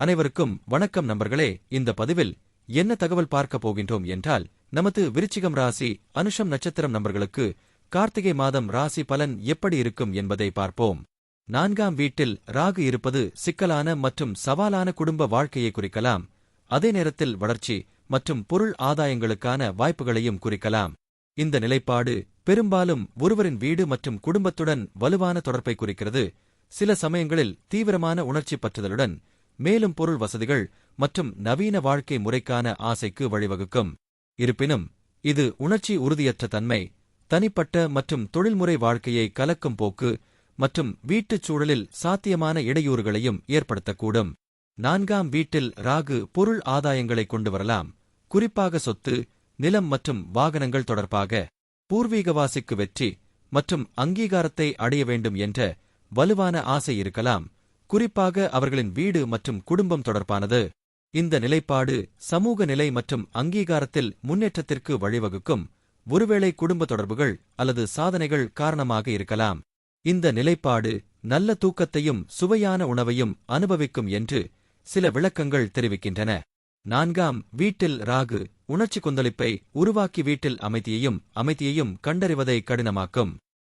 அனைவருக்கும் வணக்கம் நண்பர்களே. இந்த பதிவில் என்ன தகவல் பார்க்க போகின்றோம் என்றால் நமது விருச்சிகம் ராசி அனுஷம் நட்சத்திரம் நபர்களுக்கு கார்த்திகை மாதம் ராசி பலன் எப்படி இருக்கும் என்பதை பார்ப்போம். நான்காம் வீட்டில் ராகு இருப்பது சிக்கலான மற்றும் சவாலான குடும்ப வாழ்க்கையை குறிக்கலாம். அதே நேரத்தில் வளர்ச்சி மற்றும் பொருள் ஆதாயங்களுக்கான வாய்ப்புகளையும் குறிக்கலாம். இந்த நிலைப்பாடு பெரும்பாலும் ஒருவரின் வீடு மற்றும் குடும்பத்துடன் வலுவான தொடர்பை குறிக்கிறது. சில சமயங்களில் தீவிரமான உணர்ச்சி பற்றுதலுடன் மேலும் பொருள் வசதிகள் மற்றும் நவீன வாழ்க்கை முறைக்கான ஆசைக்கு வழிவகுக்கும். இருப்பினும் இது உணர்ச்சி உறுதியற்ற தன்மை தனிப்பட்ட மற்றும் தொழில்முறை வாழ்க்கையை கலக்கும் போக்கு மற்றும் வீட்டுச் சூழலில் சாத்தியமான இடையூறுகளையும் ஏற்படுத்தக்கூடும். நான்காம் வீட்டில் ராகு பொருள் ஆதாயங்களை கொண்டு வரலாம். குறிப்பாக சொத்து நிலம் மற்றும் வாகனங்கள் தொடர்பாக பூர்வீகவாசிக்கு வெற்றி மற்றும் அங்கீகாரத்தை அடைய வேண்டும் என்ற வலுவான ஆசை இருக்கலாம். குறிப்பாக அவர்களின் வீடு மற்றும் குடும்பம் தொடர்பானது. இந்த நிலைப்பாடு சமூக நிலை மற்றும் அங்கீகாரத்தில் முன்னேற்றத்திற்கு வழிவகுக்கும். ஒருவேளை குடும்ப தொடர்புகள் அல்லது சாதனைகள் காரணமாக இருக்கலாம். இந்த நிலைப்பாடு நல்ல தூக்கத்தையும் சுவையான உணவையும் அனுபவிக்கும் என்று சில விளக்கங்கள் தெரிவிக்கின்றன. நான்காம் வீட்டில் ராகு உணர்ச்சி கொந்தளிப்பை உருவாக்கி வீட்டில் அமைதியையும் அமைதியையும் கண்டறிவதை கடினமாக்கும்.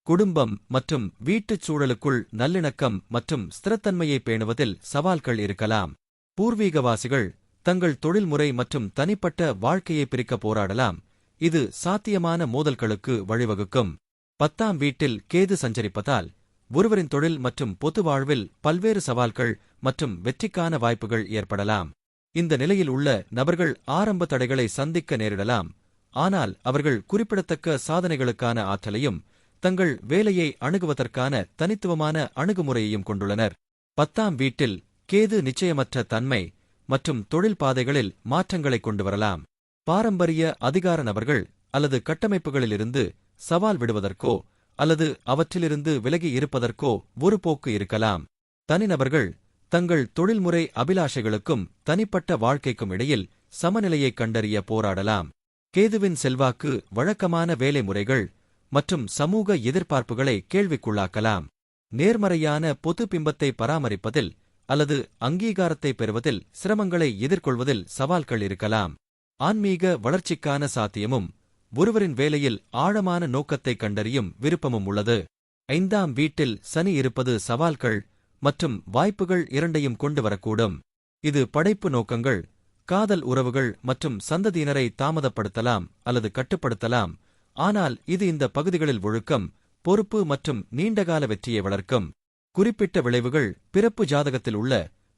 குடும்பம் மற்றும் வீட்டுச் சூழலுக்குள் நல்லிணக்கம் மற்றும் ஸ்திரத்தன்மையை பேணுவதில் சவால்கள் இருக்கலாம். பூர்வீகவாசிகள் தங்கள் தொழில்முறை மற்றும் தனிப்பட்ட வாழ்க்கையை பிரிக்க போராடலாம். இது சாத்தியமான மோதல்களுக்கு வழிவகுக்கும். பத்தாம் வீட்டில் கேது சஞ்சரிப்பதால் ஒருவரின் தொழில் மற்றும் பொது வாழ்வில் பல்வேறு சவால்கள் மற்றும் வெற்றிக்கான வாய்ப்புகள் ஏற்படலாம். இந்த நிலையில் உள்ள நபர்கள் ஆரம்ப தடைகளை சந்திக்க நேரிடலாம். ஆனால் அவர்கள் குறிப்பிடத்தக்க சாதனைகளுக்கான ஆற்றலையும் தங்கள் வேலையை அணுகுவதற்கான தனித்துவமான அணுகுமுறையையும் கொண்டுள்ளனர். பத்தாம் வீட்டில் கேது நிச்சயமற்ற தன்மை மற்றும் தொழில் பாதைகளில் மாற்றங்களை கொண்டு வரலாம். பாரம்பரிய அதிகார நபர்கள் அல்லது கட்டமைப்புகளிலிருந்து சவால் விடுவதற்கோ அல்லது அவற்றிலிருந்து விலகி இருப்பதற்கோ ஒரு போக்கு இருக்கலாம். தனிநபர்கள் தங்கள் தொழில்முறை அபிலாஷைகளுக்கும் தனிப்பட்ட வாழ்க்கைக்கும் இடையில் சமநிலையைக் கண்டறிய போராடலாம். கேதுவின் செல்வாக்கு வழக்கமான வேலை முறைகள் மற்றும் சமூக எதிர்பார்ப்புகளை கேள்விக்குள்ளாக்கலாம். நேர்மறையான பொது பிம்பத்தை பராமரிப்பதில் அல்லது அங்கீகாரத்தை பெறுவதில் சிரமங்களை எதிர்கொள்வதில் சவால்கள் இருக்கலாம். ஆன்மீக வளர்ச்சிக்கான சாத்தியமும் ஒருவரின் வேலையில் ஆழமான நோக்கத்தை கண்டறியும் விருப்பமும் உள்ளது. ஐந்தாம் வீட்டில் சனி இருப்பது சவால்கள் மற்றும் வாய்ப்புகள் இரண்டையும் கொண்டு வரக்கூடும். இது படைப்பு நோக்கங்கள் காதல் உறவுகள் மற்றும் சந்ததியினரை தாமதப்படுத்தலாம் அல்லது கட்டுப்படுத்தலாம். ஆனால் இது இந்த பகுதிகளில் ஒழுக்கம் பொறுப்பு மற்றும் நீண்டகால வெற்றியை வளர்க்கும். குறிப்பிட்ட விளைவுகள் பிறப்பு ஜாதகத்தில் உள்ள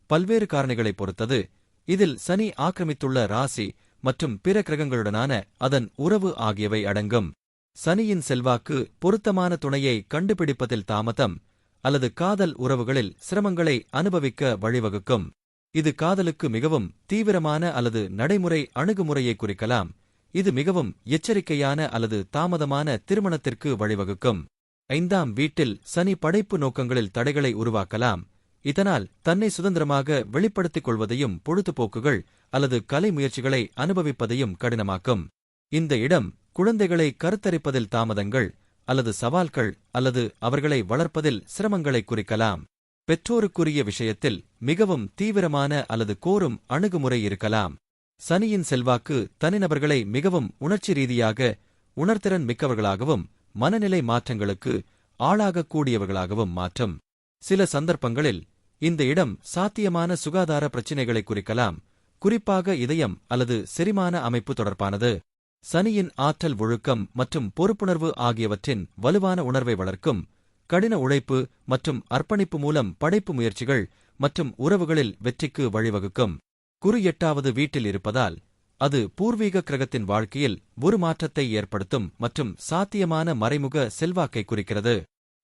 பல்வேறு காரணிகளைப் பொறுத்தது. இதில் சனி ஆக்கிரமித்துள்ள ராசி மற்றும் பிற கிரகங்களுடனான அதன் உறவு ஆகியவை அடங்கும். சனியின் செல்வாக்கு பொருத்தமான துணையை கண்டுபிடிப்பதில் தாமதம் அல்லது காதல் உறவுகளில் சிரமங்களை அனுபவிக்க வழிவகுக்கும். இது காதலுக்கு மிகவும் தீவிரமான அல்லது நடைமுறை அணுகுமுறையை குறிக்கலாம். இது மிகவும் எச்சரிக்கையான அல்லது தாமதமான திருமணத்திற்கு வழிவகுக்கும். ஐந்தாம் வீட்டில் சனி படைப்பு நோக்கங்களில் தடைகளை உருவாக்கலாம். இதனால் தன்னை சுதந்திரமாக வெளிப்படுத்திக் கொள்வதையும் பொழுதுபோக்குகள் அல்லது கலை முயற்சிகளை அனுபவிப்பதையும் கடினமாக்கும். இந்த இடம் குழந்தைகளை கருத்தரிப்பதில் தாமதங்கள் அல்லது சவால்கள் அல்லது அவர்களை வளர்ப்பதில் சிரமங்களை குறிக்கலாம். பெற்றோருக்குரிய விஷயத்தில் மிகவும் தீவிரமான அல்லது கோரும் அணுகுமுறை இருக்கலாம். சனியின் செல்வாக்கு தனிநபர்களை மிகவும் உணர்ச்சி ரீதியாக உணர்திறன் மிக்கவர்களாகவும் மனநிலை மாற்றங்களுக்கு ஆளாகக்கூடியவர்களாகவும் மாற்றும். சில சந்தர்ப்பங்களில் இந்த இடம் சாத்தியமான சுகாதார பிரச்சினைகளை குறிக்கலாம். குறிப்பாக இதயம் அல்லது செரிமான அமைப்பு தொடர்பானது. சனியின் ஆற்றல் ஒழுக்கம் மற்றும் பொறுப்புணர்வு ஆகியவற்றின் வலுவான உணர்வை வளர்க்கும் கடின உழைப்பு மற்றும் அர்ப்பணிப்பு மூலம் படைப்பு முயற்சிகள் மற்றும் உறவுகளில் வெற்றிக்கு வழிவகுக்கும். குறு எட்டாவது வீட்டில் இருப்பதால் அது பூர்வீக கிரகத்தின் வாழ்க்கையில் ஒரு மாற்றத்தை ஏற்படுத்தும் மற்றும் சாத்தியமான மறைமுக செல்வாக்கை குறிக்கிறது.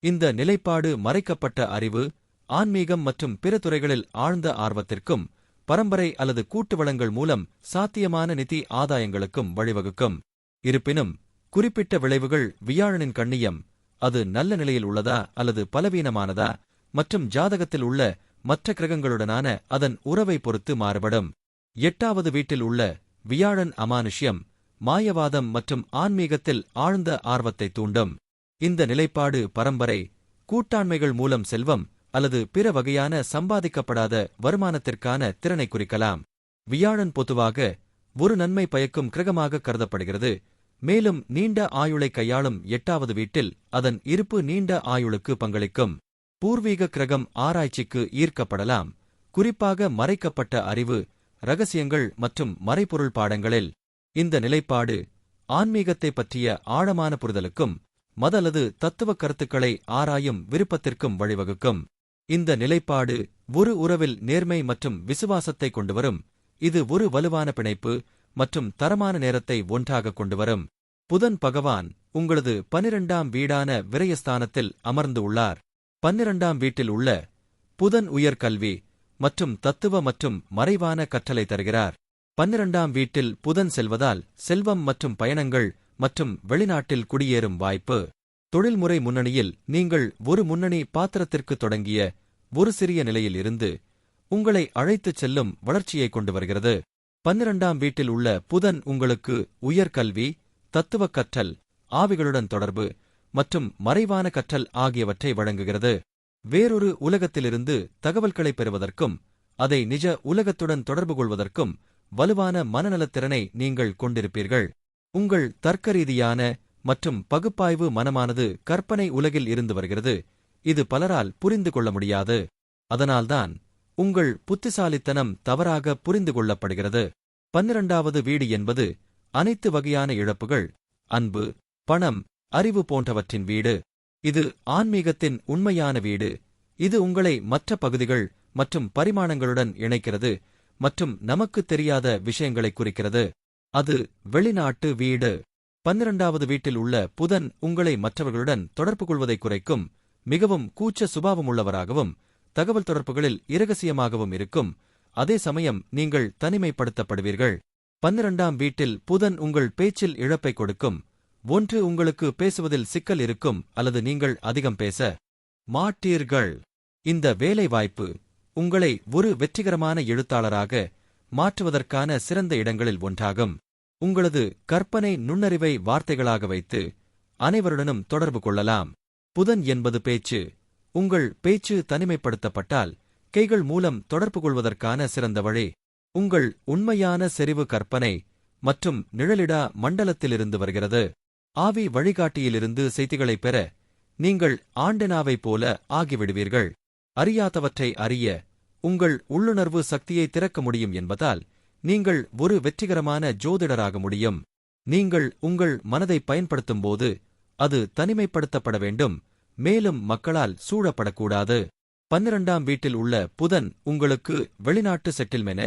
இந்த நிலைப்பாடு மறைக்கப்பட்ட அறிவு ஆன்மீகம் மற்றும் பிற துறைகளில் ஆழ்ந்த ஆர்வத்திற்கும் பரம்பரை அல்லது கூட்டு வளங்கள் மூலம் சாத்தியமான நிதி ஆதாயங்களுக்கும் வழிவகுக்கும். இருப்பினும் குறிப்பிட்ட விளைவுகள் வியாழனின் கண்ணியம் அது நல்ல நிலையில் உள்ளதா அல்லது பலவீனமானதா மற்றும் ஜாதகத்தில் உள்ள மற்ற கிரகங்களுடனான அதன் உறவை பொறுத்து மாறுபடும். எட்டாவது வீட்டில் உள்ள வியாழன் அமானுஷ்யம் மாயவாதம் மற்றும் ஆன்மீகத்தில் ஆழ்ந்த ஆர்வத்தை தூண்டும். இந்த நிலைப்பாடு பரம்பரை கூட்டாண்மைகள் மூலம் செல்வம் அல்லது பிற வகையான சம்பாதிக்கப்படாத வருமானத்திற்கான திறனை குறிக்கலாம். வியாழன் பொதுவாக ஒரு நன்மை பயக்கும் கிரகமாக கருதப்படுகிறது. மேலும் நீண்ட ஆயுளை கையாளும் எட்டாவது வீட்டில் அதன் இருப்பு நீண்ட ஆயுளுக்கு பங்களிக்கும். பூர்வீக கிரகம் ஆராய்ச்சிக்கு ஈர்க்கப்படலாம். குறிப்பாக மறைக்கப்பட்ட அறிவு ரகசியங்கள் மற்றும் மறைபொருள் பாடங்களில். இந்த நிலைப்பாடு ஆன்மீகத்தை பற்றிய ஆழமான புரிதலுக்கும் மதலது தத்துவ கருத்துக்களை ஆராயும் விருப்பத்திற்கும் வழிவகுக்கும். இந்த நிலைப்பாடு ஒரு உறவில் நேர்மை மற்றும் விசுவாசத்தை கொண்டுவரும். இது ஒரு வலுவான பிணைப்பு மற்றும் தரமான நேரத்தை ஒன்றாக கொண்டுவரும். புதன் பகவான் உங்களது பனிரெண்டாம் வீடான விரயஸ்தானத்தில் அமர்ந்து உள்ளார். பன்னிரண்டாம் வீட்டில் உள்ள புதன் உயர்கல்வி மற்றும் தத்துவ மற்றும் மறைவான கற்றலை தருகிறார். பன்னிரண்டாம் வீட்டில் புதன் செல்வதால் செல்வம் மற்றும் பயணங்கள் மற்றும் வெளிநாட்டில் குடியேறும் வாய்ப்பு. தொழில்முறை முன்னணியில் நீங்கள் ஒரு முன்னணி பாத்திரத்திற்கு தொடங்கிய ஒரு சிறிய நிலையில் இருந்து உங்களை அழைத்துச் செல்லும் வளர்ச்சியை கொண்டு வருகிறது. பன்னிரண்டாம் வீட்டில் உள்ள புதன் உங்களுக்கு உயர்கல்வி தத்துவ கற்றல் ஆவிகளுடன் தொடர்பு மற்றும் மறைவான கற்றல் ஆகியவற்றை வழங்குகிறது. வேறொரு உலகத்திலிருந்து தகவல்களை பெறுவதற்கும் அதை நிஜ உலகத்துடன் தொடர்பு கொள்வதற்கும் வலுவான மனநலத்திறனை நீங்கள் கொண்டிருப்பீர்கள். உங்கள் தர்க்கரீதியான மற்றும் பகுப்பாய்வு மனமானது கற்பனை உலகில் இருந்து வருகிறது. இது பலரால் புரிந்து கொள்ள முடியாது. அதனால்தான் உங்கள் புத்திசாலித்தனம் தவறாக புரிந்து கொள்ளப்படுகிறது. பன்னிரண்டாவது வீடு என்பது அனைத்து வகையான இழப்புகள் அன்பு பணம் அறிவு போன்றவற்றின் வீடு. இது ஆன்மீகத்தின் உண்மையான வீடு. இது உங்களை மற்ற பகுதிகள் மற்றும் பரிமாணங்களுடன் இணைக்கிறது மற்றும் நமக்குத் தெரியாத விஷயங்களை குறிக்கிறது. அது வெளிநாட்டு வீடு. பன்னிரண்டாவது வீட்டில் உள்ள புதன் உங்களை மற்றவர்களுடன் தொடர்பு கொள்வதை குறைக்கும் மிகவும் கூச்ச சுபாவமுள்ளவராகவும் தகவல் தொடர்புகளில் இரகசியமாகவும் இருக்கும். அதே சமயம் நீங்கள் தனிமைப்படுத்தப்படுவீர்கள். பன்னிரண்டாம் வீட்டில் புதன் உங்கள் பேச்சில் இழப்பை கொடுக்கும். ஒன்று உங்களுக்கு பேசுவதில் சிக்கல் இருக்கும் அல்லது நீங்கள் அதிகம் பேச மாட்டீர்கள். இந்த வேலைவாய்ப்பு உங்களை ஒரு வெற்றிகரமான எழுத்தாளராக மாற்றுவதற்கான சிறந்த இடங்களில் ஒன்றாகும். உங்களது கற்பனை நுண்ணறிவை வார்த்தைகளாக வைத்து அனைவருடனும் தொடர்பு கொள்ளலாம். புதன் என்பது பேச்சு. உங்கள் பேச்சு தனிமைப்படுத்தப்பட்டால் கைகள் மூலம் தொடர்பு கொள்வதற்கான சிறந்த வழி. உங்கள் உண்மையான செறிவு கற்பனை மற்றும் நிழலிடா மண்டலத்திலிருந்து வருகிறது. ஆவி வழிகாட்டியிலிருந்து செய்திகளைப் பெற நீங்கள் ஆண்டெனாவைப் போல ஆகிவிடுவீர்கள். அறியாதவற்றை அறிய உங்கள் உள்ளுணர்வு சக்தியை திறக்க முடியும் என்பதால் நீங்கள் ஒரு வெற்றிகரமான ஜோதிடராக முடியும். நீங்கள் உங்கள் மனதை பயன்படுத்தும்போது அது தனிமைப்படுத்தப்பட வேண்டும் மேலும் மக்களால் சூழப்படக்கூடாது. பன்னிரண்டாம் வீட்டில் உள்ள புதன் உங்களுக்கு வெளிநாட்டு செட்டில்மென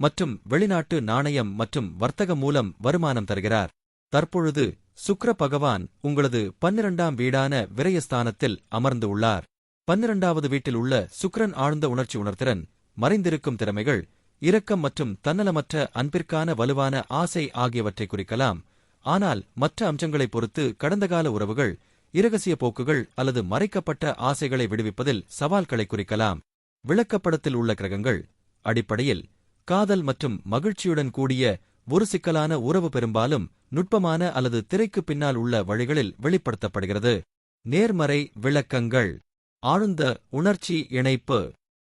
மற்றும் வெளிநாட்டு நாணயம் மற்றும் வர்த்தகம் மூலம் வருமானம் தருகிறார். தற்பொழுது சுக்ர பகவான் உங்களது பன்னிரண்டாம் வீடான விரயஸ்தானத்தில் அமர்ந்து உள்ளார். பன்னிரண்டாவது வீட்டில் உள்ள சுக்ரன் ஆழ்ந்த உணர்ச்சி உணர்திறன் மறைந்திருக்கும் திறமைகள் இரக்கம் மற்றும் தன்னலமற்ற அன்பிற்கான வலுவான ஆசை ஆகியவற்றை குறிக்கலாம். ஆனால் மற்ற அம்சங்களைப் பொறுத்து கடந்த கால உறவுகள் இரகசிய போக்குகள் அல்லது மறைக்கப்பட்ட ஆசைகளை விடுவிப்பதில் சவால்களை குறிக்கலாம். விளக்கப்படத்தில் உள்ள கிரகங்கள் அடிப்படையில் காதல் மற்றும் மகிழ்ச்சியுடன் கூடிய ஒரு சிக்கலான உறவு பெரும்பாலும் நுட்பமான அல்லது திரைக்கு பின்னால் உள்ள வழிகளில் வெளிப்படுத்தப்படுகிறது. நேர்மறை விளக்கங்கள் ஆழ்ந்த உணர்ச்சி இணைப்பு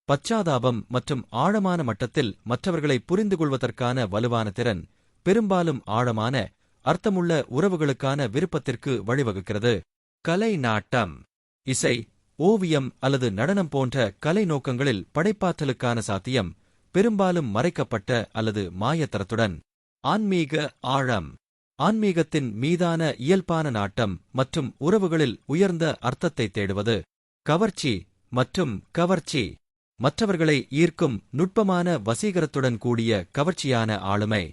பச்சாதாபம் மற்றும் ஆழமான மட்டத்தில் மற்றவர்களை புரிந்து கொள்வதற்கான வலுவான திறன் பெரும்பாலும் ஆழமான அர்த்தமுள்ள உறவுகளுக்கான விருப்பத்திற்கு வழிவகுக்கிறது. கலை நாட்டம் இசை ஓவியம் அல்லது நடனம் போன்ற கலை நோக்கங்களில் படைப்பாற்றலுக்கான சாத்தியம் பெரும்பாலும் மறைக்கப்பட்ட அல்லது மாயத்தரத்துடன். ஆன்மீக ஆழம். ஆன்மீகத்தின் மீதான இயல்பான நாட்டம் மற்றும் உறவுகளில் உயர்ந்த அர்த்தத்தை தேடுவது கவர்ச்சி மற்றும் கவர்ச்சி மற்றவர்களை ஈர்க்கும் நுட்பமான வசீகரத்துடன் கூடிய கவர்ச்சியான ஆளுமை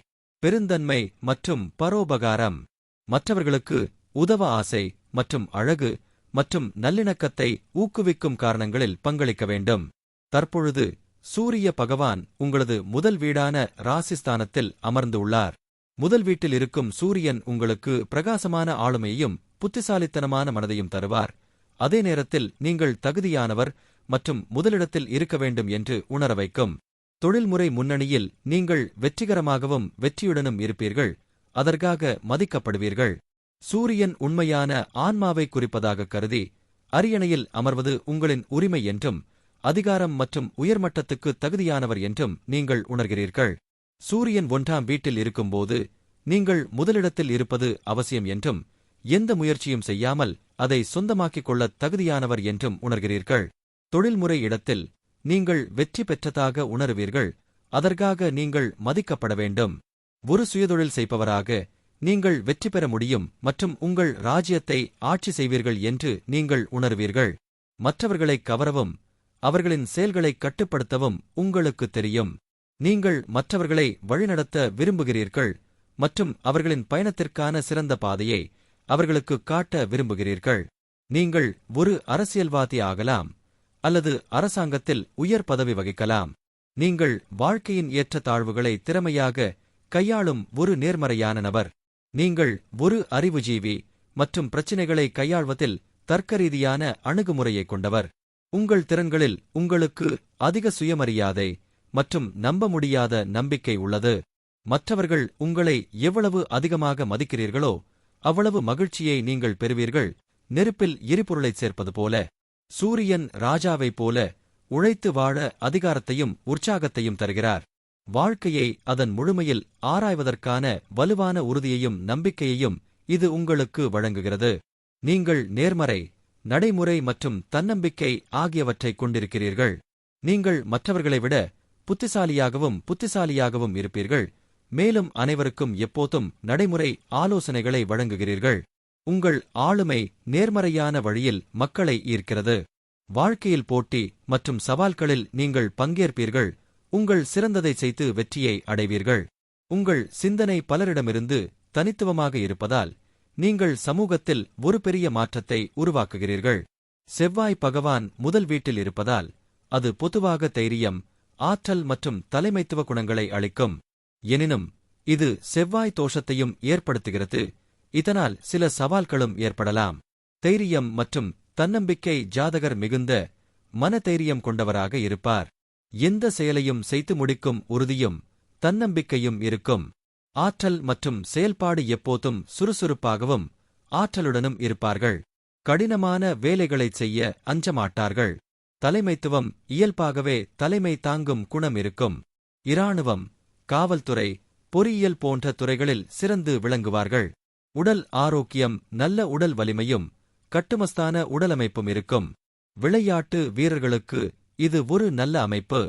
பெருந்தன்மை மற்றும் பரோபகாரம் மற்றவர்களுக்கு உதவ ஆசை மற்றும் அழகு மற்றும் நல்லிணக்கத்தை ஊக்குவிக்கும் காரணங்களில் பங்களிக்க வேண்டும். தற்பொழுது சூரிய பகவான் உங்களது முதல் வீடான ராசிஸ்தானத்தில் அமர்ந்து உள்ளார் முதல் வீட்டில் இருக்கும் சூரியன் உங்களுக்கு பிரகாசமான ஆளுமையையும் புத்திசாலித்தனமான மனதையும் தருவார். அதே நேரத்தில் நீங்கள் தகுதியானவர் மற்றும் முதலிடத்தில் இருக்க வேண்டும் என்று உணர வைக்கும். தொழில்முறை முன்னணியில் நீங்கள் வெற்றிகரமாகவும் வெற்றியுடனும் இருப்பீர்கள். அதற்காக மதிக்கப்படுவீர்கள். சூரியன் உண்மையான ஆன்மாவை குறிப்பதாக கருதி அரியணையில் அமர்வது உங்களின் உரிமை என்றும் அதிகாரம் மற்றும் உயர்மட்டத்துக்கு தகுதியானவர் என்றும் நீங்கள் உணர்கிறீர்கள். சூரியன் ஒன்றாம் வீட்டில் இருக்கும்போது நீங்கள் முதலிடத்தில் இருப்பது அவசியம் என்றும் எந்த முயற்சியும் செய்யாமல் அதை சொந்தமாக்கிக் கொள்ள தகுதியானவர் என்றும் உணர்கிறீர்கள். தொழில்முறை இடத்தில் நீங்கள் வெற்றி பெற்றதாக உணருவீர்கள் அதற்காக நீங்கள் மதிக்கப்பட வேண்டும். ஒரு சுயதொழில் செய்பவராக நீங்கள் வெற்றி பெற முடியும் மற்றும் உங்கள் ராஜ்யத்தை ஆட்சி செய்வீர்கள் என்று நீங்கள் உணர்வீர்கள். மற்றவர்களை கவரவும் அவர்களின் செயல்களை கட்டுப்படுத்தவும் உங்களுக்கு தெரியும். நீங்கள் மற்றவர்களை வழிநடத்த விரும்புகிறீர்கள் மற்றும் அவர்களின் பயணத்திற்கான சிறந்த பாதையை அவர்களுக்கு காட்ட விரும்புகிறீர்கள். நீங்கள் ஒரு அரசியல்வாதி ஆகலாம் அல்லது அரசாங்கத்தில் உயர் பதவி வகிக்கலாம். நீங்கள் வாழ்க்கையின் ஏற்ற தாழ்வுகளை திறமையாக கையாளும் ஒரு நேர்மறையான நபர். நீங்கள் ஒரு அறிவுஜீவி மற்றும் பிரச்சினைகளை கையாள்வதில் தர்க்கரீதியான அணுகுமுறையை கொண்டவர். உங்கள் திறன்களில் உங்களுக்கு அதிக சுயமரியாதை மற்றும் நம்ப முடியாத நம்பிக்கை உள்ளது. மற்றவர்கள் உங்களை எவ்வளவு அதிகமாக மதிக்கிறீர்களோ அவ்வளவு மகிழ்ச்சியை நீங்கள் பெறுவீர்கள். நெருப்பில் எரிபொருளைச் சேர்ப்பது போல சூரியன் ராஜாவைப் போல உழைத்து வாழ அதிகாரத்தையும் உற்சாகத்தையும் தருகிறார். வாழ்க்கையை அதன் முழுமையில் ஆராய்வதற்கான வலுவான உறுதியையும் நம்பிக்கையையும் இது உங்களுக்கு வழங்குகிறது. நீங்கள் நேர்மறை நடைமுறை மற்றும் தன்னம்பிக்கை ஆகியவற்றைக் கொண்டிருக்கிறீர்கள். நீங்கள் மற்றவர்களை விட புத்திசாலியாகவும் புத்திசாலியாகவும் இருப்பீர்கள். மேலும் அனைவருக்கும் எப்போதும் நடைமுறை ஆலோசனைகளை வழங்குகிறீர்கள். உங்கள் ஆளுமை நேர்மறையான வழியில் மக்களை ஈர்க்கிறது. வாழ்க்கையில் போட்டி மற்றும் சவால்களில் நீங்கள் பங்கேற்பீர்கள். உங்கள் சிறந்ததை செய்து வெற்றியை அடைவீர்கள். உங்கள் சிந்தனை பலரிடமிருந்து தனித்துவமாக இருப்பதால் நீங்கள் சமூகத்தில் ஒரு பெரிய மாற்றத்தை உருவாக்குகிறீர்கள். செவ்வாய் பகவான் முதல் வீட்டில் இருப்பதால் அது பொதுவாக தைரியம் ஆற்றல் மற்றும் தலைமைத்துவ குணங்களை அளிக்கும். எனினும் இது செவ்வாய் தோஷத்தையும் ஏற்படுத்துகிறது. இதனால் சில சவால்களும் ஏற்படலாம். தைரியம் மற்றும் தன்னம்பிக்கை ஜாதகர் மிகுந்த மனதைரியம் கொண்டவராக இருப்பார். எந்த செயலையும் செய்து முடிக்கும் உறுதியும் தன்னம்பிக்கையும் இருக்கும். ஆற்றல் மற்றும் செயல்பாடு எப்போதும் சுறுசுறுப்பாகவும் ஆற்றலுடனும் இருப்பார்கள். கடினமான வேலைகளைச் செய்ய அஞ்சமாட்டார்கள். தலைமைத்துவம் இயல்பாகவே தலைமை தாங்கும் குணம் இருக்கும். இராணுவம் காவல்துறை பொறியியல் போன்ற துறைகளில் சிறந்து விளங்குவார்கள். உடல் ஆரோக்கியம் நல்ல உடல் வலிமையும் கட்டுமஸ்தான உடலமைப்பும் இருக்கும். விளையாட்டு வீரர்களுக்கு இது ஒரு நல்ல அமைப்பு.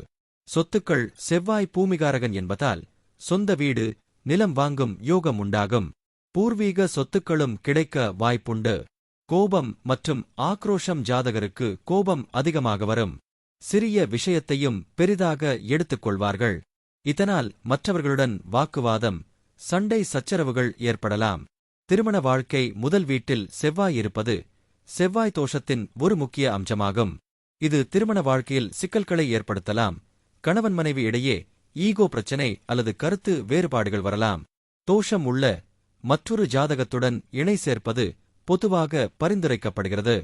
சொத்துக்கள் செவ்வாய் பூமிகாரகன் என்பதால் சொந்த வீடு நிலம் வாங்கும் யோகம் உண்டாகும். பூர்வீக சொத்துக்களும் கிடைக்க வாய்ப்புண்டு. கோபம் மற்றும் ஆக்ரோஷம் ஜாதகருக்கு கோபம் அதிகமாக வரும். சிறிய விஷயத்தையும் பெரிதாக எடுத்துக்கொள்வார்கள். இதனால் மற்றவர்களுடன் வாக்குவாதம் சண்டை சச்சரவுகள் ஏற்படலாம். திருமண வாழ்க்கை முதல் வீட்டில் செவ்வாய் இருப்பது செவ்வாய் தோஷத்தின் ஒரு முக்கிய அம்சமாகும். இது திருமண வாழ்க்கையில் சிக்கல்களை ஏற்படுத்தலாம். கணவன் மனைவி இடையே ஈகோ பிரச்சனை அல்லது கருத்து வேறுபாடுகள் வரலாம். தோஷம் உள்ள மற்றொரு ஜாதகத்துடன் இணை சேர்ப்பது பொதுவாக பரிந்துரைக்கப்படுகிறது.